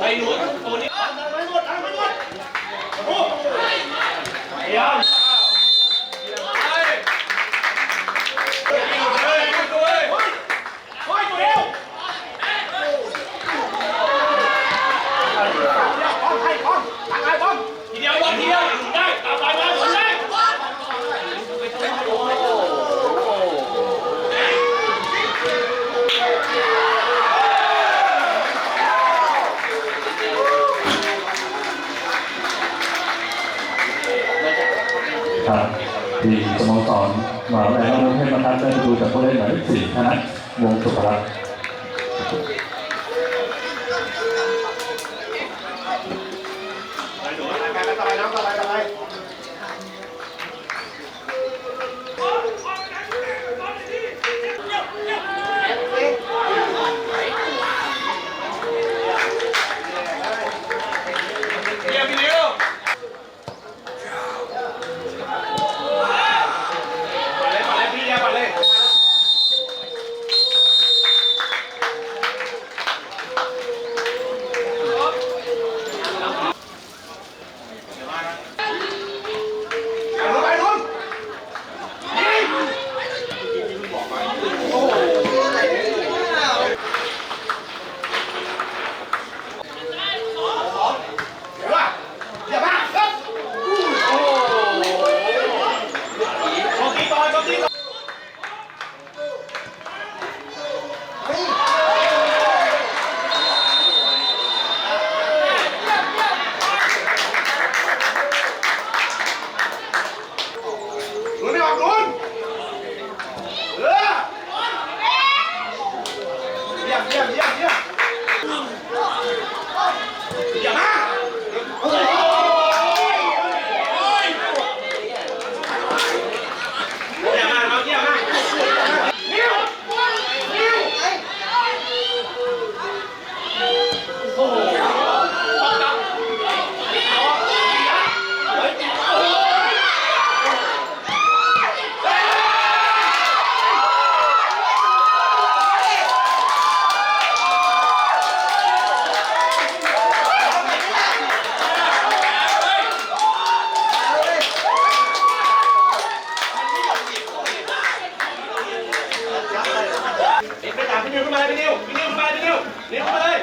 ไอ้หนูตัวนี้ไปดตังไปหมดโอ้ยไอ้ยันทีเดียวทีเดียว ครับทีมสโมสรมหาวิทยาลัยราชภัฏได้ดูจากผู้เล่นหมายเลขสี่นะวงสุภรัตน์ 领回。